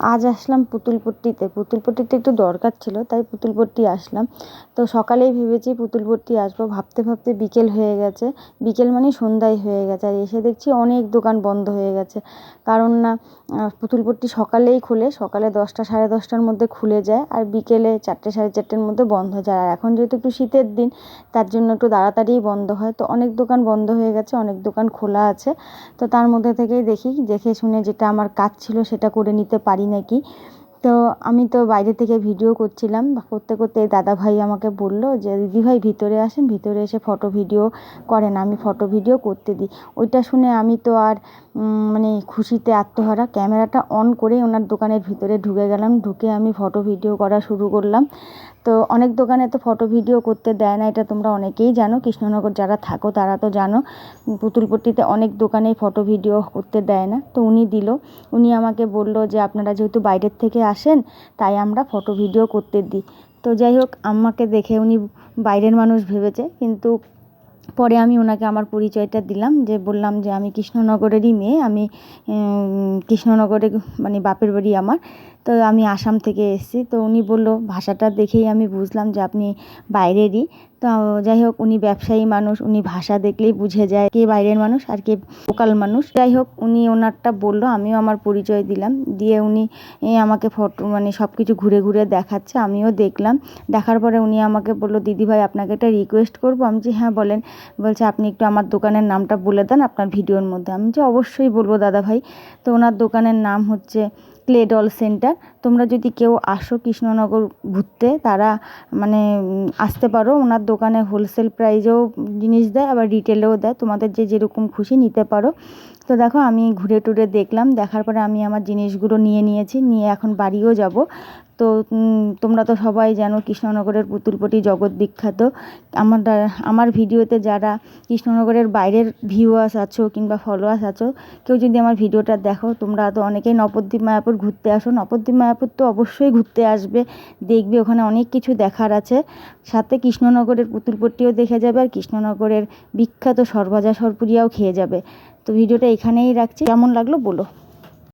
আজ আসলাম পুতুলপট্টিতে। পুতুলপট্টিতে একটু দরকার ছিল, তাই পুতুলপট্টি আসলাম। তো সকালেই ভেবেছি পুতুলপট্টি আসব। ভাবতে ভাবতে বিকেল হয়ে গেছে। বিকেল মানে সন্ধ্যাই হয়ে গেছে। আর এসে দেখছি অনেক দোকান বন্ধ হয়ে গেছে। কারণ না পুতুলপট্টি সকালেই খোলে, সকালে দশটা সাড়ে দশটার মধ্যে খুলে যায় আর বিকেলে চারটে সাড়ে চারটের মধ্যে বন্ধ হয়ে যায়। আর এখন যেহেতু একটু শীতের দিন, তার জন্য একটু তাড়াতাড়িই বন্ধ হয়। তো অনেক দোকান বন্ধ হয়ে গেছে, অনেক দোকান খোলা আছে। তো তার মধ্যে থেকেই দেখি, দেখে শুনে যেটা আমার কাজ ছিল সেটা করে নিতে পারি নাকি তো আমি তো বাইরে থেকে ভিডিও করছিলাম। করতে করতে দাদাভাই আমাকে বলল যে, দিদিভাই, ভিতরে আসেন, ভিতরে এসে ফটো ভিডিও করেন, আমি ফটো ভিডিও করতে দিই। ওইটা শুনে আমি তো আর মানে খুশিতে আত্মহারা। ক্যামেরাটা অন করে ওনার দোকানের ভিতরে ঢুকে গেলাম, ঢুকে আমি ফটো ভিডিও করা শুরু করলাম। তো অনেক দোকানে তো ফটো ভিডিও করতে দেয় না, এটা তোমরা অনেকেই জানো। কৃষ্ণনগর যারা থাকো তারা তো জানো, পুতুলপট্টিতে অনেক দোকানেই ফটো ভিডিও করতে দেয় না। তো উনি দিল। উনি আমাকে বলল যে, আপনারা যেহেতু বাইরের থেকে আসেন, তাই আমরা ফটো ভিডিও করতে দিই। তো যাই হোক, আমাকে দেখে উনি বাইরের মানুষ ভেবেছে, কিন্তু পরে আমি ওনাকে আমার পরিচয়টা দিলাম যে বললাম যে আমি কৃষ্ণনগরেরই মেয়ে, আমি কৃষ্ণনগরে মানে বাপের বাড়ি আমার। তো আমি আসাম থেকে এসেছি। তো উনি বলল, ভাষাটা দেখেই আমি বুঝলাম যে আপনি বাইরেরই। তো যাই হোক, উনি ব্যবসায়ী মানুষ, উনি ভাষা দেখলেই বুঝে যায় কে বাইরের মানুষ আর কে লোকাল মানুষ। যাই হোক, উনি ওনারটা বলল, আমিও আমার পরিচয় দিলাম। দিয়ে উনি আমাকে ফটো মানে সব কিছু ঘুরে ঘুরে দেখাচ্ছে, আমিও দেখলাম। দেখার পরে উনি আমাকে বলল দিদিভাই আপনাকে একটা রিকোয়েস্ট করব। আমি যে হ্যাঁ বলেন। বলছে, আপনি একটু আমার দোকানের নামটা বলে দেন আপনার ভিডিওর মধ্যে। আমি যে অবশ্যই বলব দাদাভাই তো ওনার দোকানের নাম হচ্ছে ক্লে ডল সেন্টার। তোমরা যদি কেউ আসো কৃষ্ণনগর ঘুরতে, তারা মানে আসতে পারো। ওনার দোকানে হোলসেল প্রাইজেও জিনিস দেয়, আবার রিটেলেও দেয়। তোমাদের যে যেরকম খুশি নিতে পারো। তো দেখো, আমি ঘুরে টুরে দেখলাম। দেখার পরে আমি আমার জিনিসগুলো নিয়ে নিয়েছি। নিয়ে এখন বাড়িও যাব। তো তোমরা তো সবাই জানো কৃষ্ণনগরের পুতুলপটি জগৎ বিখ্যাত। আমার আমার ভিডিওতে যারা কৃষ্ণনগরের বাইরের ভিউয়ার্স আছো কিংবা ফলোয়ার্স আছো, কেউ যদি আমার ভিডিওটা দেখো, তোমরা তো অনেকেই নবদ্বীপ মায়াপুর ঘুরতে আসো। নবদ্বীপ মায়াপুর তো অবশ্যই ঘুরতে আসবে, দেখবে, ওখানে অনেক কিছু দেখার আছে। সাথে কৃষ্ণনগরের পুতুলপট্টিও দেখে যাবে আর কৃষ্ণনগরের বিখ্যাত সরভাজা সরপুরিয়াও খেয়ে যাবে। তো ভিডিওটা এখানেই রাখছি। কেমন লাগল বলো।